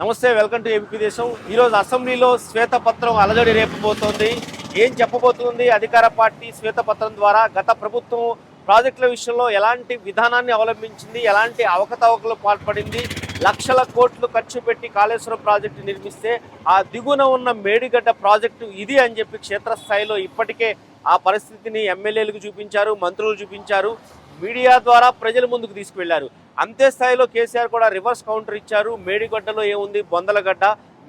నమస్తే welcome to AP దేశం. ఈరోజు అసెంబ్లీలో శ్వేతపత్రం అలజడి రేపబోతోంది. ఏం చెప్పబోతుంది? అధికార పార్టీ శ్వేతపత్రం ద్వారా గత ప్రభుత్వం ప్రాజెక్టుల విషయంలో ఎలాంటి విధానాన్ని అవలంబించింది? ఎలాంటి అవకతవకలు పాల్పడింది? లక్షల కోట్లు ఖర్చు పెట్టి కాళేశ్వరం ప్రాజెక్టు నిర్మిస్తే ఆ దిగున ఉన్న మేడిగడ్డ ప్రాజెక్టు ఇది అని చెప్పి క్షేత్రస్థాయిలో ఇప్పటికే ఆ పరిస్థితిని ఎమ్మెల్యేలకు చూపించారు మంత్రులు చూపించారు. మీడియా ద్వారా ప్రజల ముందుకు తీసుకువెళ్ళారు. అంతే స్థాయిలో కేసీఆర్ కూడా రివర్స్ కౌంటర్ ఇచ్చారు. మేడిగడ్డలో ఏముంది? బొందలగడ్డ.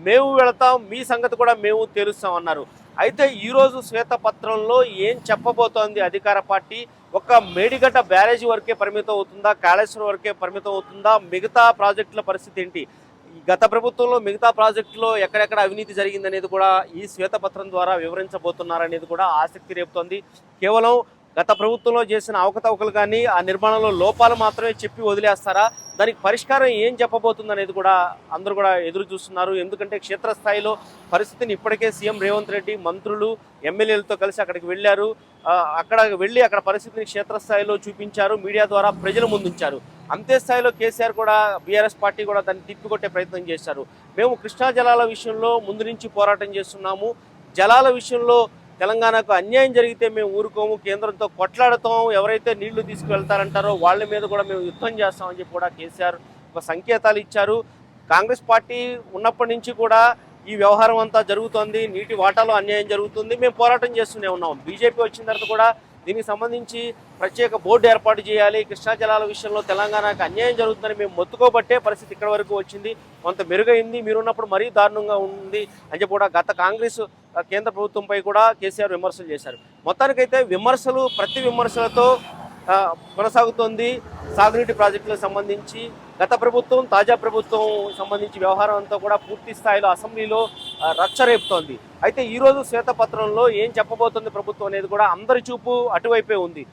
మేము వెళతాం మీ సంగతి కూడా మేము తెలుస్తాం అన్నారు. అయితే ఈరోజు శ్వేతపత్రంలో ఏం చెప్పబోతోంది అధికార పార్టీ? ఒక మేడిగడ్డ బ్యారేజీ వరకే పరిమితం అవుతుందా? కాళేశ్వరం వరకే పరిమితం అవుతుందా? మిగతా ప్రాజెక్టుల పరిస్థితి ఏంటి? గత ప్రభుత్వంలో మిగతా ప్రాజెక్టులో ఎక్కడెక్కడ అవినీతి జరిగిందనేది కూడా ఈ శ్వేతపత్రం ద్వారా వివరించబోతున్నారనేది కూడా ఆసక్తి రేపుతోంది. కేవలం గత ప్రభుత్వంలో చేసిన అవకతవకలు కానీ ఆ నిర్మాణంలో లోపాలు మాత్రమే చెప్పి వదిలేస్తారా? దానికి పరిష్కారం ఏం చెప్పబోతుంది అనేది కూడా అందరూ కూడా ఎదురు చూస్తున్నారు. ఎందుకంటే క్షేత్రస్థాయిలో పరిస్థితిని ఇప్పటికే సీఎం రేవంత్ రెడ్డి మంత్రులు ఎమ్మెల్యేలతో కలిసి అక్కడికి వెళ్ళారు. అక్కడ వెళ్ళి అక్కడ పరిస్థితిని క్షేత్రస్థాయిలో చూపించారు. మీడియా ద్వారా ప్రజల ముందుంచారు. అంతే స్థాయిలో కేసీఆర్ కూడా బీఆర్ఎస్ పార్టీ కూడా దాన్ని తిప్పికొట్టే ప్రయత్నం చేశారు. మేము కృష్ణా జలాల విషయంలో ముందు నుంచి పోరాటం చేస్తున్నాము. జలాల విషయంలో తెలంగాణకు అన్యాయం జరిగితే మేము ఊరుకోము కేంద్రంతో కొట్లాడతాం ఎవరైతే నీళ్ళు తీసుకువెళ్తారంటారో వాళ్ళ మీద కూడా మేము యుద్ధం చేస్తామని చెప్పి కూడా కేసీఆర్ ఒక సంకేతాలు ఇచ్చారు. కాంగ్రెస్ పార్టీ ఉన్నప్పటి నుంచి కూడా ఈ వ్యవహారం అంతా జరుగుతోంది నీటి వాటాలో అన్యాయం జరుగుతుంది మేము పోరాటం చేస్తూనే ఉన్నాం. బీజేపీ వచ్చిన తర్వాత కూడా దీనికి సంబంధించి ప్రత్యేక బోర్డు ఏర్పాటు చేయాలి కృష్ణా జలాల విషయంలో తెలంగాణకు అన్యాయం జరుగుతుందని మేము మొత్తుకోబట్టే పరిస్థితి ఇక్కడ వరకు వచ్చింది. కొంత మెరుగైంది మీరున్నప్పుడు మరీ దారుణంగా ఉంది అని చెప్పి కూడా గత కాంగ్రెస్ కేంద్ర ప్రభుత్వంపై కూడా కేసీఆర్ విమర్శలు చేశారు. మొత్తానికైతే విమర్శలు ప్రతి విమర్శలతో కొనసాగుతోంది. సాగునీటి ప్రాజెక్టులకు సంబంధించి గత ప్రభుత్వం తాజా ప్రభుత్వం సంబంధించి వ్యవహారం అంతా కూడా పూర్తి స్థాయిలో అసెంబ్లీలో రచ్చరేపుతోంది రేపుతోంది. అయితే ఈరోజు శ్వేతపత్రంలో ఏం చెప్పబోతుంది ప్రభుత్వం అనేది కూడా అందరి చూపు అటువైపే ఉంది.